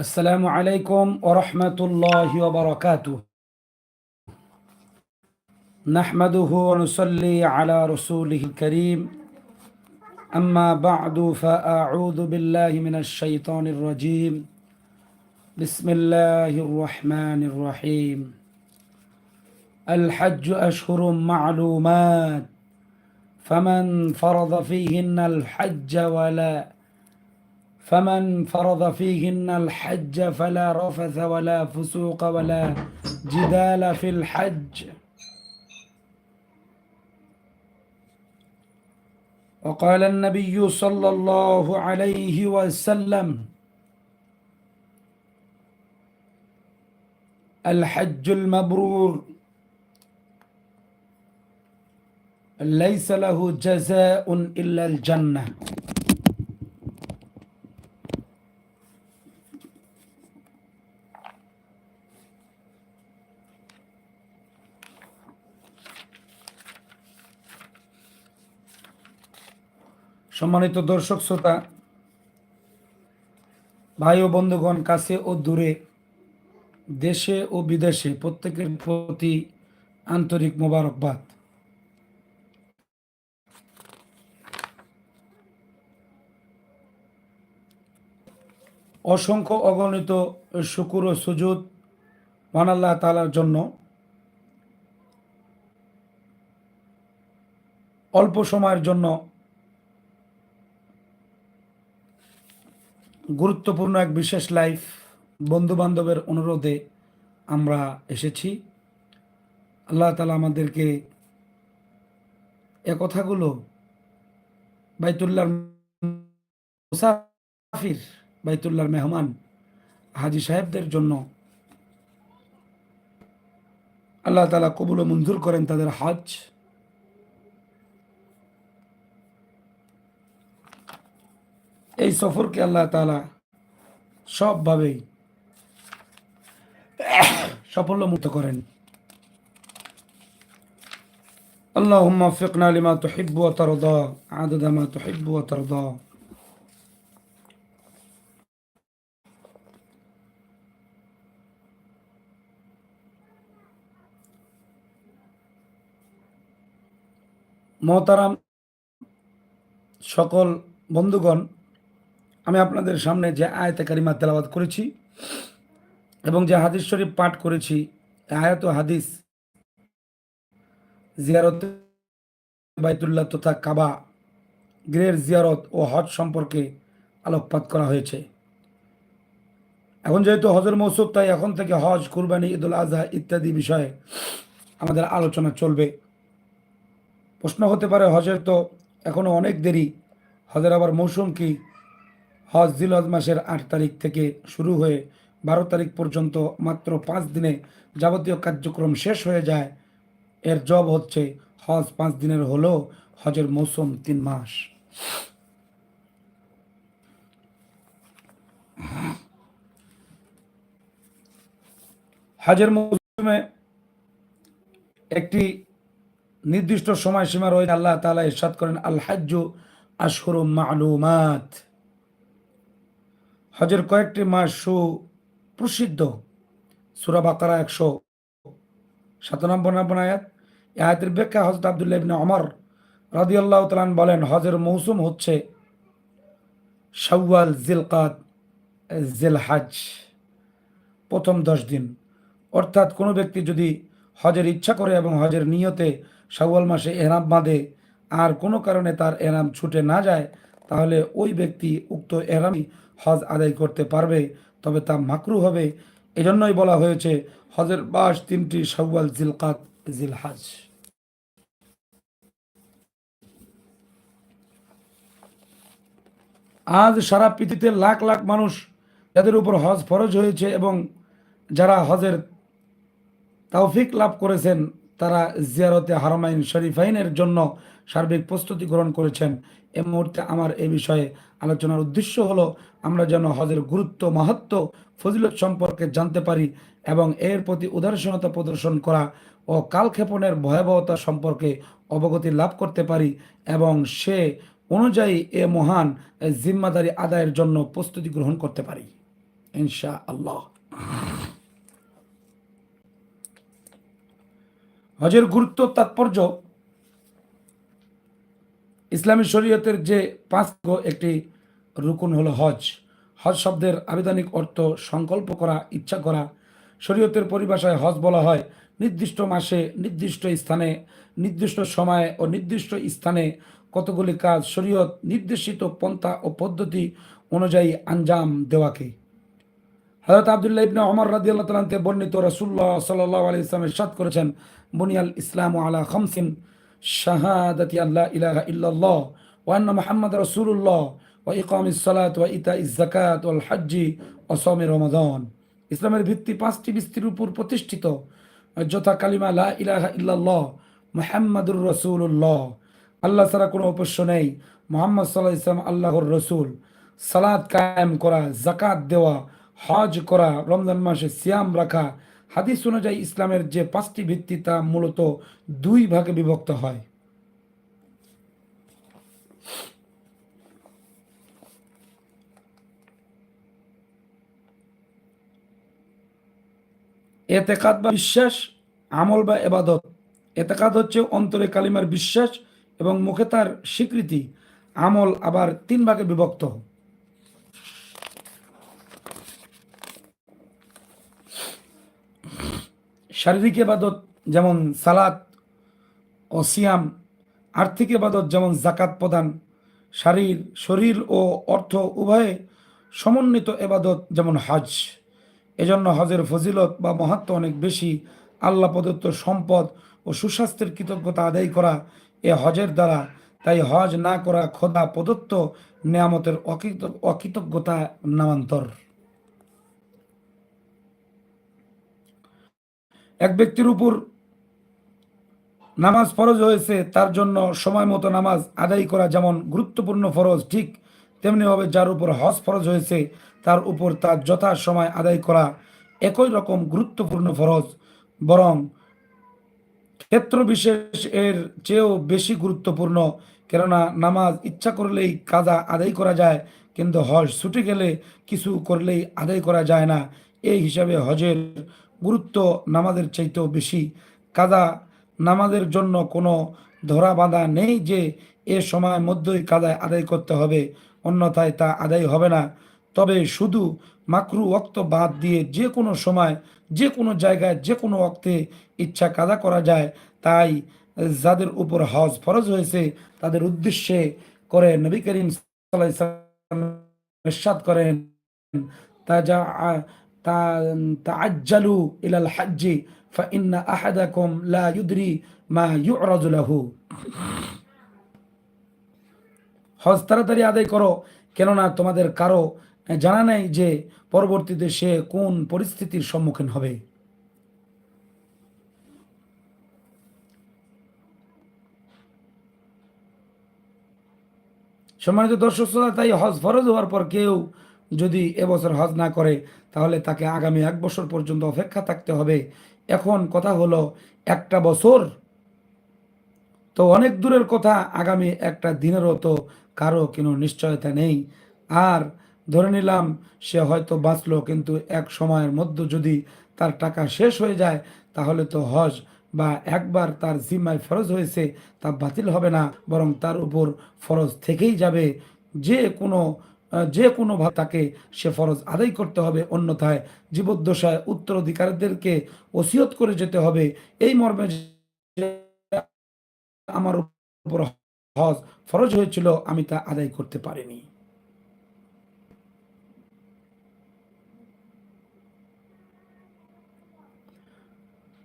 السلام عليكم ورحمة الله وبركاته. نحمده ونصلي على رسوله الكريم. أما بعد فأعوذ بالله من الشيطان الرجيم. بسم الله الرحمن الرحيم. الحج أشهر معلومات. فمن فرض فيهن الحج ولا فمن فرض فيهن الحج فلا رفث ولا فسوق ولا جدال في الحج. وقال النبي صلى الله عليه وسلم الحج المبرور ليس له جزاء إلا الجنة. সম্মানিত দর্শক, শ্রোতা, ভাই ও বন্ধুগণ, কাছে ও দূরে, দেশে ও বিদেশে প্রত্যেকের প্রতি আন্তরিক মোবারকবাদ। অসংখ্য অগণিত শুকুর ও সুজুদ মানাল্লাহ তালার জন্য অল্প সময়ের জন্য গুরুত্বপূর্ণ এক বিশেষ লাইফ বন্ধু বান্ধবের অনুরোধে আমরা এসেছি। আল্লাহ তালা আমাদেরকে এ কথাগুলো বাইতুল্লার মুসাফির বাইতুল্লার মেহমান হাজি সাহেবদের জন্য আল্লাহ তালা কবুল মঞ্জুর করেন তাদের হজ। এই সফরকে আল্লাহ তালা সবভাবেই সাফল্যমুক্ত করেন اللهم وفقنا لما تحب وترضى عدد ما تحب وترضى মহতারাম সকল বন্ধুগণ আমি আপনাদের সামনে যে আয়তে কারিমা তেলাবাদ করেছি এবং যে হাদিস শরীফ পাঠ করেছি আয়াত হাদিস জিয়ারত বাইতুল্লাহ তথা কাবা গৃহের জিয়ারত ও হজ সম্পর্কে আলোকপাত করা হয়েছে। এখন যেহেতু হজর মৌসুম, তাই এখন থেকে হজ, কুরবানি, ঈদুল আজহা ইত্যাদি বিষয়ে আমাদের আলোচনা চলবে। প্রশ্ন হতে পারে, হজের তো এখনও অনেক দেরি, হজের আবার মৌসুম কি? হজ জিলহজ মাসের আট তারিখ থেকে শুরু হয়ে বারো তারিখ পর্যন্ত মাত্র পাঁচ দিনে যাবতীয় কার্যক্রম শেষ হয়ে যায়। এর জব হচ্ছে হজ পাঁচ দিনের হলো হজের মৌসুম তিন মাস। হজের মৌসুমে একটি নির্দিষ্ট সময়সীমা রয়েছে। আল্লাহ তালা ইরশাদ করেন আল হাজ্জু মালুমাত। হজের কয়েকটি মাস সুপ্রসিদ্ধ সুরা বাকারা একশো সাতানব্বই নম্বর আয়াত। এ আয়াতের ব্যাখ্যা হজরত আবদুল্লাহ ইবনে অমর রাদিয়াল্লাহ তালান বলেন, হজের মৌসুম হচ্ছে শাওয়াল জিলকাত জিলহাজ, প্রথম দশ দিন। অর্থাৎ কোনো ব্যক্তি যদি হজের ইচ্ছা করে এবং হজের নিয়তে শাওয়াল মাসে এরাম বাঁধে আর কোনো কারণে তার এরাম ছুটে না যায়, তাহলে ওই ব্যক্তি উক্ত এরামই হজ আদায় করতে পারবে, তবে তা মাকরু হবে। এজন্যই বলা হয়েছে, হজের বাস তিনটি, শাওয়াল, জিলকাত, জিলহাজ। আজ সারা পৃথিবীতে লাখ লাখ মানুষ যাদের উপর হজ ফরজ হয়েছে এবং যারা হজের তৌফিক লাভ করেছেন, তারা জিয়ারতে হারমাইন শরীফাইনের জন্য সার্বিক প্রস্তুতি গ্রহণ করেছেন। এ মুহূর্তে আমার এ বিষয়ে আলোচনার উদ্দেশ্য হলো, আমরা যেন হজের গুরুত্ব, মাহাত্ম, ফজিলত সম্পর্কে জানতে পারি এবং এর প্রতি উদাসীনতা প্রদর্শন করা ও কালক্ষেপণের ভয়াবহতা সম্পর্কে অবগতি লাভ করতে পারি এবং সে অনুযায়ী এ মহান জিম্মাদারি আদায়ের জন্য প্রস্তুতি গ্রহণ করতে পারি। ইনশা আল্লাহ হজের গুরুত্ব, তাৎপর্য ইসলামী শরীয়তের যে পাঁচ একটি রুকুন হলো হজ। হজ শব্দের আবেদনিক অর্থ সংকল্প করা, ইচ্ছা করা। শরীয়তের পরিভাষায় হজ বলা হয় নির্দিষ্ট মাসে, নির্দিষ্ট স্থানে, নির্দিষ্ট সময়ে ও নির্দিষ্ট স্থানে কতগুলি কাজ শরীয়ত নির্দেশিত পন্থা ও পদ্ধতি অনুযায়ী আঞ্জাম দেওয়াকে। হজরত আবদুল্লাহ ইবনে ওমর রাদিয়াল্লাহু তাআলাতে বর্ণিত রাসূলুল্লাহ সাল্লাল্লাহু আলাইহি ওয়াসাল্লাম ইরশাদ করেছেন, বুনিয়াল ইসলাম আলা খামসিন। শাহাদাতি আল্লা ইলাহা ইল্লাল্লাহ ওয়া আন্না মুহাম্মাদ রাসূলুল্লাহ ওয়া ইকামিস সালাত ওয়া ইতাইজ যাকাত ওয়াল হজ্জি ওয়া সাওমি ইসলামের ভিত্তি পাঁচটি ভিত্তির উপর প্রতিষ্ঠিত। যথা কালিমা লা ইলাহা ইল্লাল্লাহ মুহাম্মাদুর রাসূলুল্লাহ। আল্লাহ ছাড়া কোনো উপাস্য নেই। মোহাম্মদ সাল্লাহ ইসলাম আল্লাহর রসুল। সালাদ কায়েম করা জাকাত দেওয়া, হজ করা, রমজান মাসে সিয়াম রাখা হাদিস অনুযায়ী ইসলামের যে পাঁচটি ভিত্তি তা মূলত দুই ভাগে বিভক্ত হয়। এতেকাত বা বিশ্বাস, আমল বা এবাদত। এতেকাত হচ্ছে অন্তরে কালিমার বিশ্বাস এবং মুখে তার স্বীকৃতি। আমল আবার তিন ভাগে বিভক্ত। শারীরিক এবাদত যেমন সালাত ও সিয়াম, আর্থিক এবাদত যেমন জাকাত প্রদান, শারীর, শরীর ও অর্থ উভয়ে সমন্বিত এবাদত যেমন হজ। এজন্য হজের ফজিলত বা মহাত্ম অনেক বেশি। আল্লাহ প্রদত্ত সম্পদ ও সুস্বাস্থ্যের কৃতজ্ঞতা আদায় করা এ হজের দ্বারা। তাই হজ না করা খোদা প্রদত্ত নিয়ামতের অকৃতজ্ঞতা নামান্তর। এক ব্যক্তির উপর নামাজ ফরজ হয়েছে, তার জন্য সময় মতো নামাজ আদায় করা যেমন গুরুত্বপূর্ণ ফরজ, ঠিক তেমনিভাবে যার উপর হজ ফরজ হয়েছে, তার উপর তার যথা সময় আদায় করা একই রকম গুরুত্বপূর্ণ ফরজ। বরং ক্ষেত্র বিশেষ এর চেয়েও বেশি গুরুত্বপূর্ণ, কেননা নামাজ ইচ্ছা করলেই কাজা আদায় করা যায়, কিন্তু হজ ছুটে গেলে কিছু করলেই আদায় করা যায় না। এই হিসাবে হজের গুরুত্ব নামাজের চাইতেও বেশি। কাদা নামাজের জন্য কোনো ধরা বাঁধা নেই যে এ সময় মধ্যেই কাদায় আদায় করতে হবে, অন্যথায় তা আদায় হবে না। তবে শুধু মাকরু অক্ত বাদ দিয়ে যে কোনো সময়, যে কোনো জায়গায়, যে কোনো অক্তে ইচ্ছা কাদা করা যায়। তাই যাদের উপর হজ ফরজ হয়েছে, তাদের উদ্দেশ্যে করে নবী করিম সাল্লাহ করেন তা ইলাল হাজ্জি ফা ইন্না আহাদাকুম লা ইউদরি মা ইউরাজু লাহু। হজ তাড়াতাড়ি আদায় করো, কেননা তোমাদের কারও জানা যে পরবর্তীতে সে কোন পরিস্থিতির সম্মুখীন হবে। সম্মানিত দর্শক শ্রোতা, তাই হজ ফরজ হওয়ার পর কেউ যদি এবছর হজ না করে, তাহলে তাকে আগামী এক বছর পর্যন্ত অপেক্ষা থাকতে হবে। এখন কথা হলো, একটা বছর? তো অনেক দূরের কথা, আগামী একটা দিনেরও তো কারও কোনো নিশ্চয়তা নেই। আর ধরে নিলাম, সে হয়তো বাঁচলো, কিন্তু এক সময়ের মধ্যে যদি তার টাকা শেষ হয়ে যায়, তাহলে তো হজ বা একবার তার জিম্মায় ফরজ হয়েছে, তা বাতিল হবে না, বরং তার উপর ফরজ থেকেই যাবে। যে কোনো যে কোনোভাবে তাকে সে ফরজ আদায় করতে হবে। অন্যথায় জীবদ্দশায় উত্তরাধিকারীদেরকে ওসিয়ত করে যেতে হবে। এই মর্মে আমার উপর হজ ফরজ হয়েছিল, আমি তা আদায় করতে পারিনি।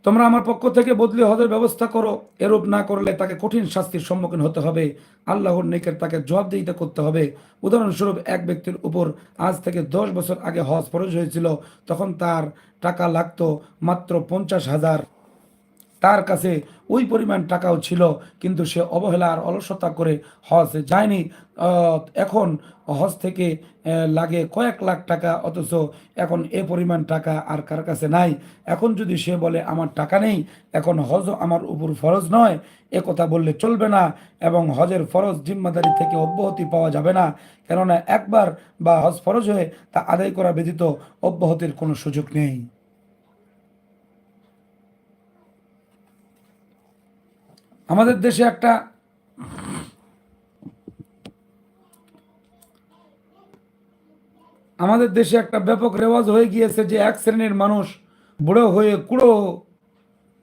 তোমরা আমার পক্ষ থেকে বদলি হজের ব্যবস্থা করো। এরূপ না করলে তাকে কঠিন শাস্তির সম্মুখীন হতে হবে। আল্লাহর নেকের তাকে জবাবদিহিতা করতে হবে। উদাহরণস্বরূপ, এক ব্যক্তির উপর আজ থেকে দশ বছর আগে হজ ফরজ হয়েছিল, তখন তার টাকা লাগতো মাত্র পঞ্চাশ হাজার। তার কাছে ওই পরিমাণ টাকাও ছিল, কিন্তু সে অবহেলা আর অলসতা করে হজ যায়নি। এখন হজ থেকে লাগে কয়েক লাখ টাকা, অথচ এখন এ পরিমাণ টাকা আর কার কাছে নাই। এখন যদি সে বলে, আমার টাকা নেই, এখন হজও আমার উপর ফরজ নয়, এ কথা বললে চলবে না, এবং হজের ফরজ জিম্মাদারি থেকে অব্যাহতি পাওয়া যাবে না। কেননা একবার বা হজ ফরজ হয়ে তা আদায় করা ব্যতীত অব্যাহতির কোনো সুযোগ নেই। আমাদের দেশে একটা আমাদের দেশে একটা ব্যাপক রেওয়াজ হয়ে গিয়েছে যে এক শ্রেণির মানুষ বুড়ো হয়ে কুড়ো,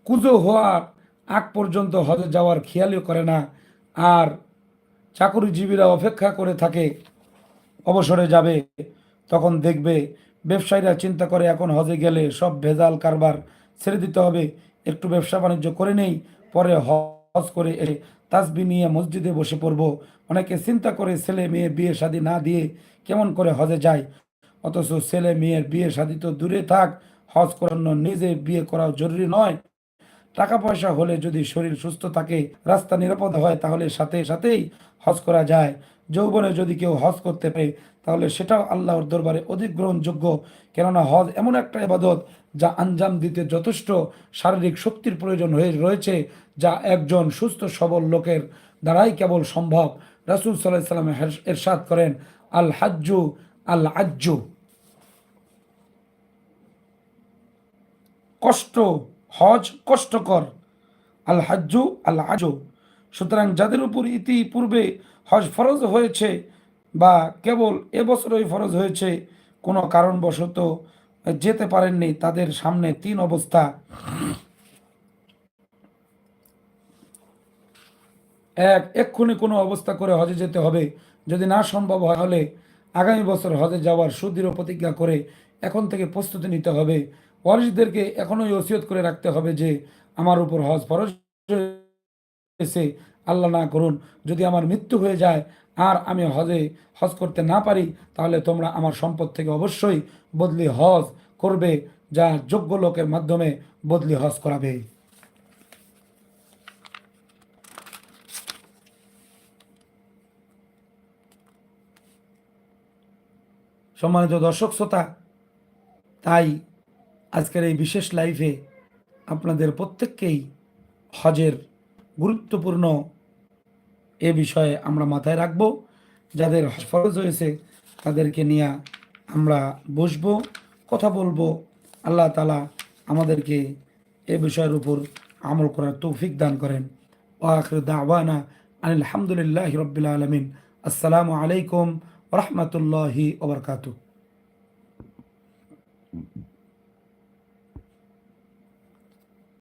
কুজো হওয়ার আগ পর্যন্ত হজে যাওয়ার খেয়ালই করে না আর চাকরিজীবীরা অপেক্ষা করে থাকে, অবসরে যাবে, তখন দেখবে ব্যবসায়ীরা চিন্তা করে এখন হজে গেলে সব ভেজাল কারবার ছেড়ে দিতে হবে, একটু ব্যবসা বাণিজ্য করে নেই, পরে হজ করে এসে তাসবি নিয়ে মসজিদে বসে পড়ব। অনেকে চিন্তা করে ছেলে মেয়ে বিয়ে শাদী না দিয়ে কেমন করে হজে যায়? অথচ ছেলে মেয়ের বিয়ে শাদী তো দূরে থাক, হজ করার জন্য নিজে বিয়ে করা জরুরি নয়। টাকা পয়সা হলে যদি শরীর সুস্থ থাকে, রাস্তা নিরাপদ হয়, তাহলে সাথে সাথেই হজ করা যায়। যৌবনে যদি কেউ হজ করতে পারে, তাহলে সেটাও আল্লাহর দরবারে অধিক গ্রহণযোগ্য কেননা হজ এমন একটা ইবাদত যা আঞ্জাম দিতে যথেষ্ট শারীরিক শক্তির প্রয়োজন হয়ে রয়েছে, যা একজন সুস্থ সবল লোকের দ্বারাই কেবল সম্ভব। রাসুল সাল্লাহ সাল্লাম এরশাদ করেন, আল হাজ্জু আল আজ্জু। কষ্ট, হজ কষ্টকর, আল হাজ্জু আল আজু সুতরাং যাদের উপর ইতিপূর্বে হজ ফরজ হয়েছে বা কেবল এবছরই ফরজ হয়েছে, কোনো কারণবশত যেতে পারেননি, তাদের সামনে তিন অবস্থা। এক, এক্ষুনি কোনো অবস্থা করে হজে যেতে হবে। যদি না সম্ভব হয় হলে আগামী বছর হজে যাওয়ার সুদৃঢ় প্রতিজ্ঞা করে এখন থেকে প্রস্তুতি নিতে হবে। ওয়ারিসদেরকে এখনোই ওসিয়ত করে রাখতে হবে যে, আমার উপর হজ ফরজ হয়েছে আল্লাহ না করুন, যদি আমার মৃত্যু হয়ে যায় আর আমি হজে, হজ করতে না পারি, তাহলে তোমরা আমার সম্পদ থেকে অবশ্যই বদলি হজ করবে, যা যোগ্য লোকের মাধ্যমে বদলি হজ করাবে। সম্মানিত দর্শক শ্রোতা, তাই আজকের এই বিশেষ লাইফে আপনাদের প্রত্যেককেই হজের গুরুত্বপূর্ণ এ বিষয়ে আমরা মাথায় রাখব। যাদের ফরজ হয়েছে তাদেরকে নিয়ে আমরা বসবো, কথা বলব। আল্লাহ তালা আমাদেরকে এ বিষয়ের উপর আমল করার তৌফিক দান করেন। ও আখর দাওয়ানা আলহামদুলিল্লাহ রবিল আলমিন। আসসালামু আলাইকুম রহমতুল্লাহি ওবরকাত